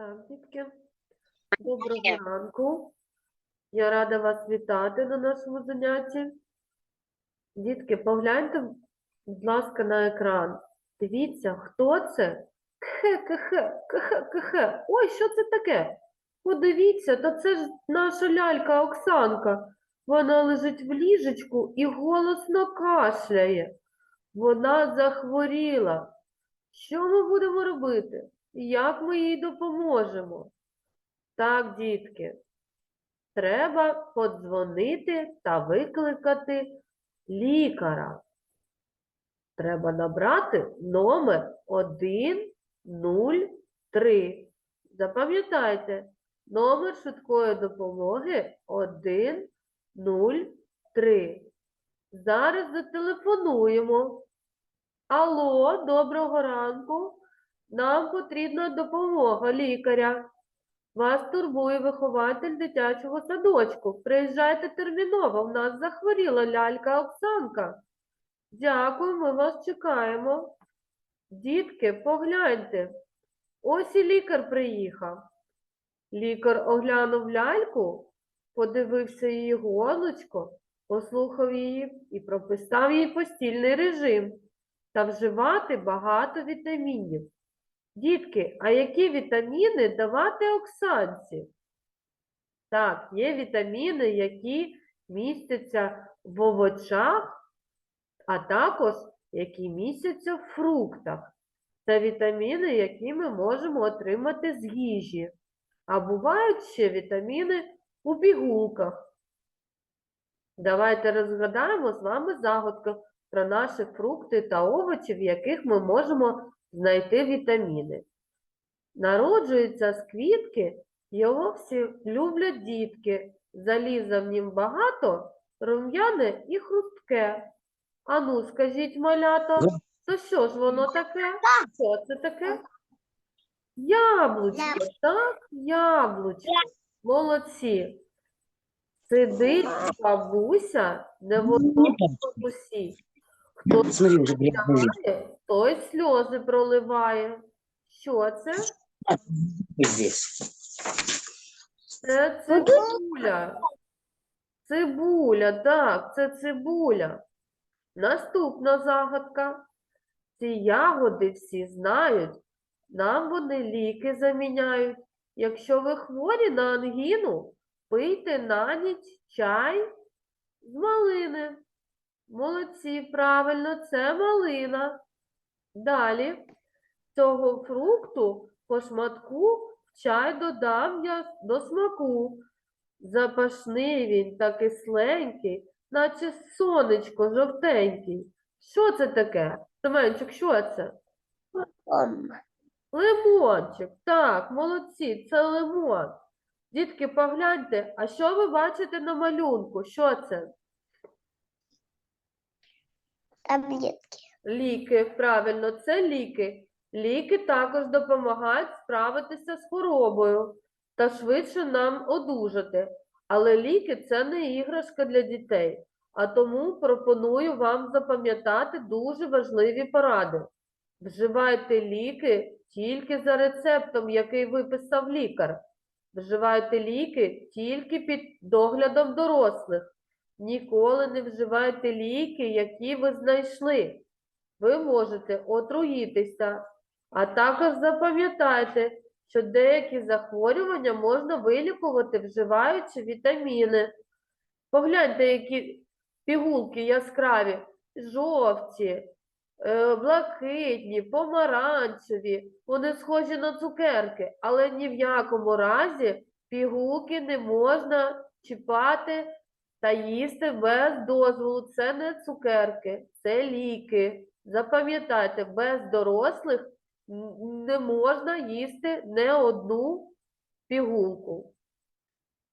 Так, дітки, доброго ранку. Я рада вас вітати на нашому занятті. Дітки, погляньте, будь ласка, на екран. Дивіться, хто це? Кхе, кхе, кхе, кхе. Ой, що це таке? Подивіться, та це ж наша лялька Оксанка. Вона лежить в ліжечку і голосно кашляє. Вона захворіла. Що ми будемо робити? Як ми їй допоможемо? Так, дітки, треба подзвонити та викликати лікаря. Треба набрати номер 103. Запам'ятайте, номер швидкої допомоги 103. Зараз зателефонуємо. Алло, доброго ранку. Нам потрібна допомога лікаря. Вас турбує вихователь дитячого садочку. Приїжджайте терміново, в нас захворіла лялька Оксанка. Дякую, ми вас чекаємо. Дітки, погляньте. Ось і лікар приїхав. Лікар оглянув ляльку, подивився її голочко, послухав її і прописав їй постільний режим та вживати багато вітамінів. Дітки, а які вітаміни давати Оксанці? Так, є вітаміни, які містяться в овочах, а також які містяться в фруктах. Це вітаміни, які ми можемо отримати з їжі. А бувають ще вітаміни у пігулках. Давайте розгадаємо з вами загадку про наші фрукти та овочі, в яких ми можемо знайти вітаміни. Народжується з квітки, його всі люблять дітки. Заліза в нім багато, рум'яне і хрустке. Ану, скажіть, малята, то що ж воно таке? Що це таке? Яблучко, так? Яблучко. Молодці. Сидить бабуся, не в одному бабусі. Хто Смотри, грязный вид. Той сльози проливає. Що це? здесь. Це цибуля. Цибуля, так, це цибуля. Наступна загадка. Ці ягоди всі знають, нам вони ліки заміняють. Якщо ви хворі на ангіну, пийте на ніч чай з малини. Молодці, правильно, це малина. Далі цього фрукту по шматку в чай додам я до смаку. Запашний він та кисленький, наче сонечко жовтенький. Що це таке? Семенчик, що це? Лимончик. Так, молодці, це лимон. Дітки, погляньте, а що ви бачите на малюнку? Що це? Таблетки. Ліки, правильно, це ліки. Ліки також допомагають справитися з хворобою та швидше нам одужати. Але ліки це не іграшка для дітей, а тому пропоную вам запам'ятати дуже важливі поради. Вживайте ліки тільки за рецептом, який виписав лікар. Вживайте ліки тільки під доглядом дорослих. Ніколи не вживайте ліки, які ви знайшли. Ви можете отруїтися. А також запам'ятайте, що деякі захворювання можна вилікувати, вживаючи вітаміни. Погляньте, які пігулки яскраві, жовті, е, блакитні, помаранчеві. Вони схожі на цукерки, але ні в якому разі пігулки не можна чіпати та їсти без дозволу. Це не цукерки, це ліки. Запам'ятайте, без дорослих не можна їсти не одну пігулку.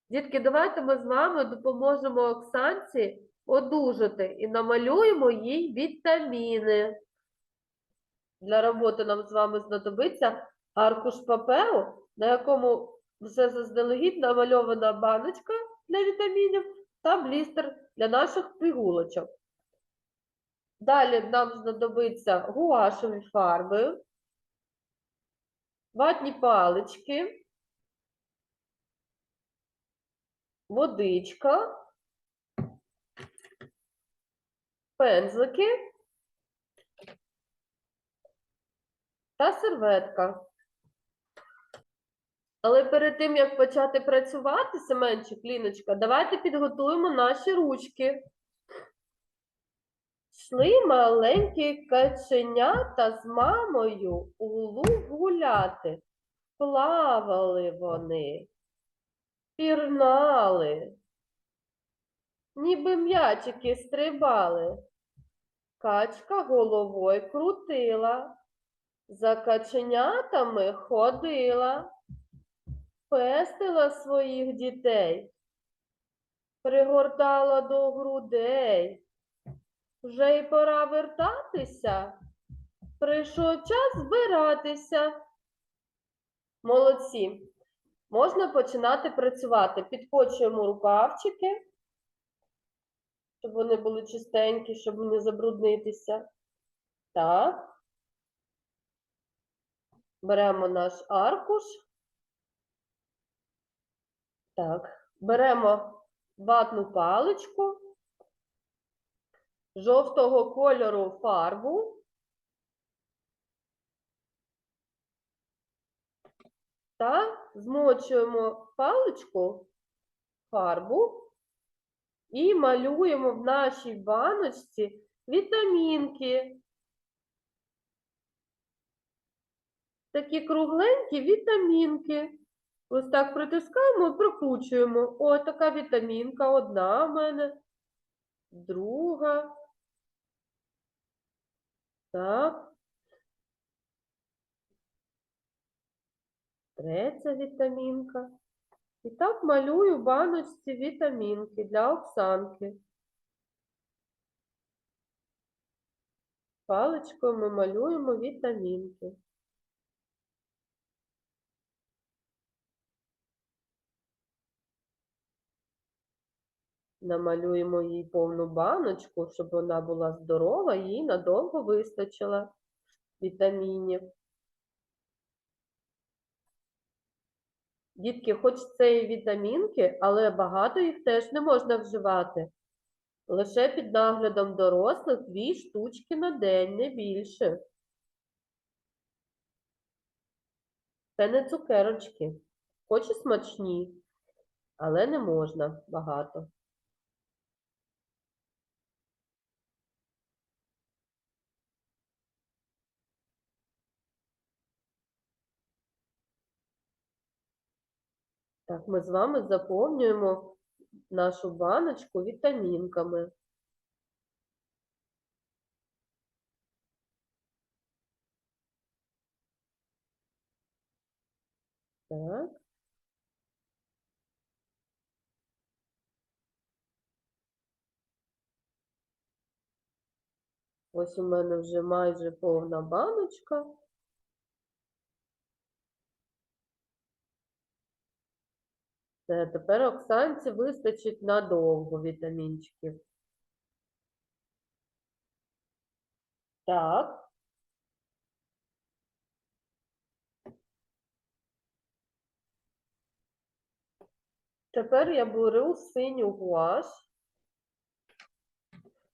Дітки, давайте ми з вами допоможемо Оксанці одужати і намалюємо їй вітаміни. Для роботи нам з вами знадобиться аркуш паперу, на якому вже заздалегідь намальована баночка для вітамінів та блістер для наших пігулочок. Далі нам знадобиться гуашеві фарби. ватні палички, водичка, пензлики та серветка. Але перед тим, як почати працювати, Семенчик, Ліночка, давайте підготуємо наші ручки. Йшли маленькі каченята з мамою у луг гуляти. Плавали вони, пірнали, ніби м'ячики стрибали. Качка головою крутила, за каченятами ходила, пестила своїх дітей, пригортала до грудей. Вже й пора вертатися. Прийшов час збиратися. Молодці. Можна починати працювати. Підкочуємо рукавчики, щоб вони були чистенькі, щоб не забруднитися. Так. Беремо наш аркуш. Так. Беремо ватну паличку жовтого кольору фарбу та змочуємо паличку фарбу і малюємо в нашій баночці вітамінки. Такі кругленькі вітамінки. Ось так притискаємо і прокручуємо. О, така вітамінка одна в мене друга. Так. Третя вітамінка. І так малюю баночці вітамінки для Оксанки. Паличкою ми малюємо вітамінки. Намалюємо їй повну баночку, щоб вона була здорова, їй надовго вистачило вітамінів. Дітки, хоч це і вітамінки, але багато їх теж не можна вживати. Лише під наглядом дорослих дві штучки на день, не більше. Це не цукерочки, хоч і смачні, але не можна багато. Так, ми з вами заповнюємо нашу баночку вітамінками. Так. Ось у мене вже майже повна баночка. Все, тепер Оксанці вистачить надовго вітамінчиків. Так. Тепер я беру синю гуаш.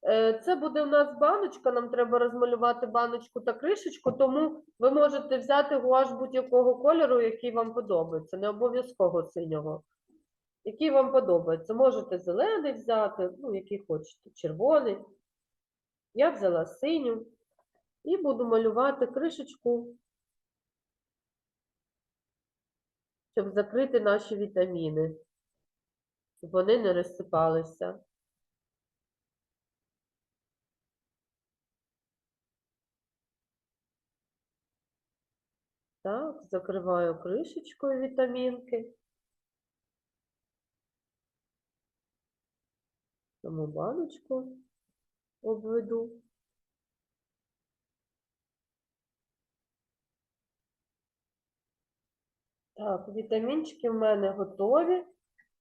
Е, Це буде у нас баночка, нам треба розмалювати баночку та кришечку, тому ви можете взяти гуаш будь-якого кольору, який вам подобається, не обов'язково синього. Який вам подобається. Можете зелений взяти, ну, який хочете, червоний. Я взяла синю і буду малювати кришечку, щоб закрити наші вітаміни, щоб вони не розсипалися. Так, закриваю кришечкою вітамінки. Саму баночку обведу. Так, вітамінчики в мене готові.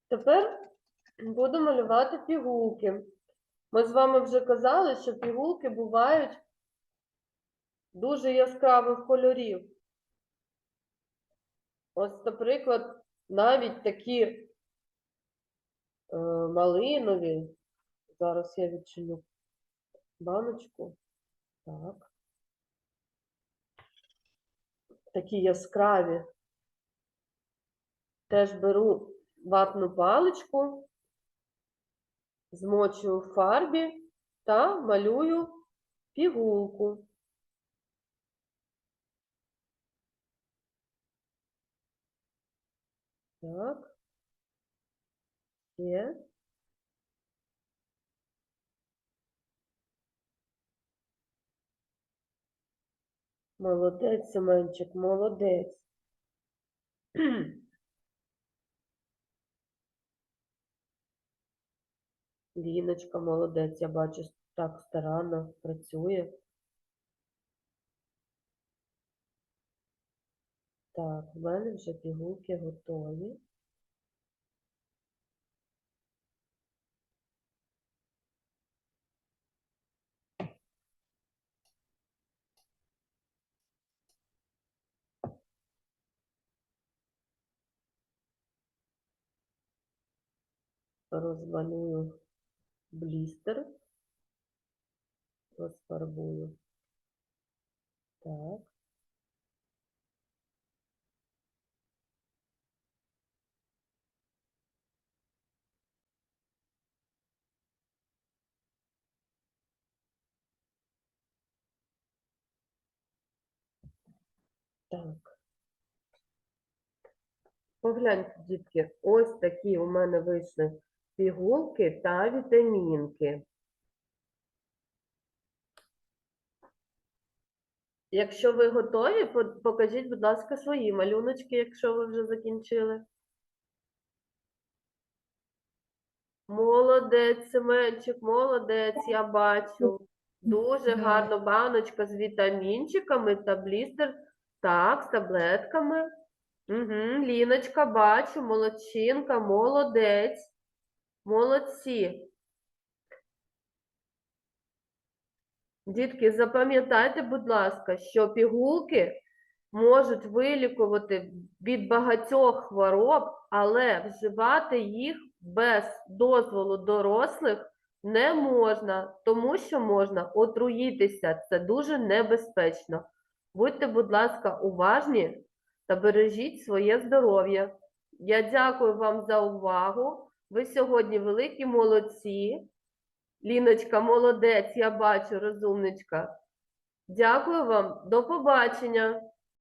Тепер буду малювати пігулки. Ми з вами вже казали, що пігулки бувають дуже яскравих кольорів. Ось, наприклад, навіть такі е, малинові. Зараз я відчиню баночку. Так. Такі яскраві. Теж беру ватну паличку, змочую в фарбі та малюю пігулку. Так. Є. Молодець, Семенчик, молодець. Ліночка, молодець, я бачу, так старанно працює. Так, в мене вже пігулки готові. Розмалюю блістер. Розфарбую. Так. Так. Погляньте, дітки, ось такі у мене вийшли пігулки та вітамінки. Якщо ви готові, покажіть, будь ласка, свої малюночки, якщо ви вже закінчили. Молодець, Семенчик, молодець, я бачу. Дуже Да. гарно баночка з вітамінчиками та блістер. Так, з таблетками. Угу, Ліночка, бачу, молодчинка, молодець. Молодці. Дітки, запам'ятайте, будь ласка, що пігулки можуть вилікувати від багатьох хвороб, але вживати їх без дозволу дорослих не можна, тому що можна отруїтися. Це дуже небезпечно. Будьте, будь ласка, уважні та бережіть своє здоров'я. Я дякую вам за увагу. Ви сьогодні великі молодці. Ліночка, молодець, я бачу, розумничка. Дякую вам, до побачення.